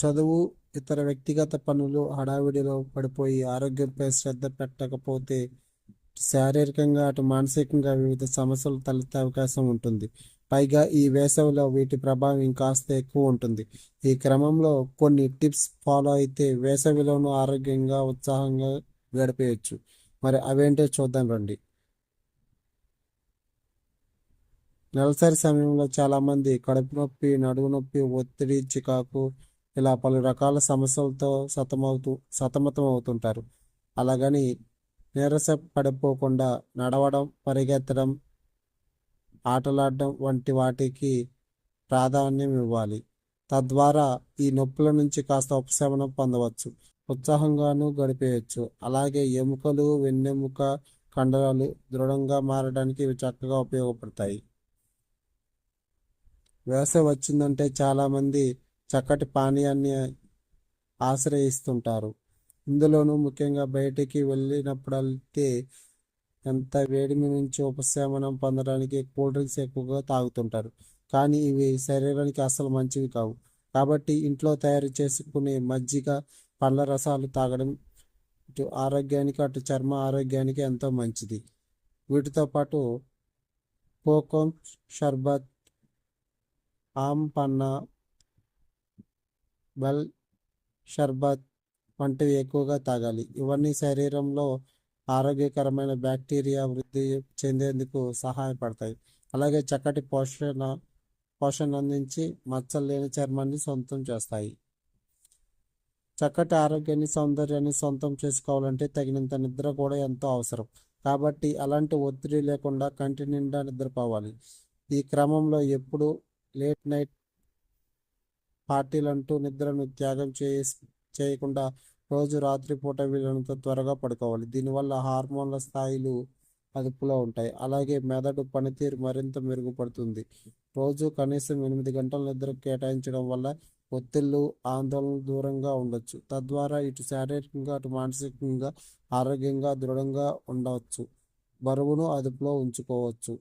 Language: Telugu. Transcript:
చదువు ఇతర వ్యక్తిగత పనులు హడావిడిలో పడిపోయి ఆరోగ్యంపై శ్రద్ధ పెట్టకపోతే శారీరకంగా అటు మానసికంగా వివిధ సమస్యలు తలెత్తే అవకాశం ఉంటుంది. పైగా ఈ వేసవిలో వీటి ప్రభావం ఇంకాస్త ఎక్కువ ఉంటుంది. ఈ క్రమంలో కొన్ని టిప్స్ ఫాలో అయితే వేసవిలోనూ ఆరోగ్యంగా ఉత్సాహంగా గడిపేయచ్చు. మరి అవేంటో చూద్దాం రండి. నెలసరి సమయంలో చాలామంది కడుపు నొప్పి నడుము నొప్పి ఒత్తిడి చికాకు ఇలా పలు రకాల సమస్యలతో సతమవుతూ సతమతం అవుతుంటారు అలాగని నీరస పడిపోకుండా నడవడం పరిగెత్తడం ఆటలాడడం వంటి వాటికి ప్రాధాన్యం ఇవ్వాలి. తద్వారా ఈ నొప్పుల నుంచి కాస్త ఉపశమనం పొందవచ్చు. ఉత్సాహంగాను గడిపేయచ్చు. అలాగే ఎముకలు వెన్నెముక కండరాలు దృఢంగా మారడానికి ఇవి చక్కగా ఉపయోగపడతాయి. వేసవి వచ్చిందంటే చాలామంది చక్కటి పానీయాన్ని ఆశ్రయిస్తుంటారు. ఇందులోనూ ముఖ్యంగా బయటికి వెళ్ళినప్పుడైతే ఎంత వేడిమి నుంచి ఉపశమనం పొందడానికి కూల్ డ్రింక్స్ ఎక్కువగా తాగుతుంటారు. కానీ ఇవి శరీరానికి అసలు మంచివి కావు. కాబట్టి ఇంట్లో తయారు చేసుకునే మజ్జిగ పండ్ల రసాలు తాగడం ఇటు ఆరోగ్యానికి అటు చర్మ ఆరోగ్యానికి ఎంతో మంచిది. వీటితో పాటు కోకం షర్బత్ ఆమ్ పన్నా బెల్ షర్బత్ వంటివి ఎక్కువగా తాగాలి. ఇవన్నీ శరీరంలో ఆరోగ్యకరమైన బ్యాక్టీరియా వృద్ధి చెందేందుకు సహాయపడతాయి. అలాగే చక్కటి పోషణ పోషణ అందించి మచ్చలు లేని చర్మాన్ని సొంతం చేస్తాయి. చక్కటి ఆరోగ్యాన్ని సౌందర్యాన్ని సొంతం చేసుకోవాలంటే తగినంత నిద్ర కూడా ఎంతో అవసరం. కాబట్టి అలాంటి ఒత్తిడి లేకుండా కంటి నిండా నిద్రపోవాలి. ఈ క్రమంలో ఎప్పుడు లేట్ నైట్ పార్టీలంటూ నిద్రను త్యాగం చేయ చేయకుండా రోజు రాత్రిపూట వీళ్ళంత త్వరగా పడుకోవాలి. దీనివల్ల హార్మోన్ల స్థాయిలు అదుపులో ఉంటాయి. అలాగే మెదడు పనితీరు మరింత మెరుగుపడుతుంది. రోజు కనీసం ఎనిమిది గంటల నిద్ర కేటాయించడం వల్ల ఒత్తిళ్ళు ఆందోళనలు దూరంగా ఉండొచ్చు. తద్వారా ఇటు శారీరకంగా అటు మానసికంగా ఆరోగ్యంగా దృఢంగా ఉండవచ్చు. బరువును అదుపులో ఉంచుకోవచ్చు.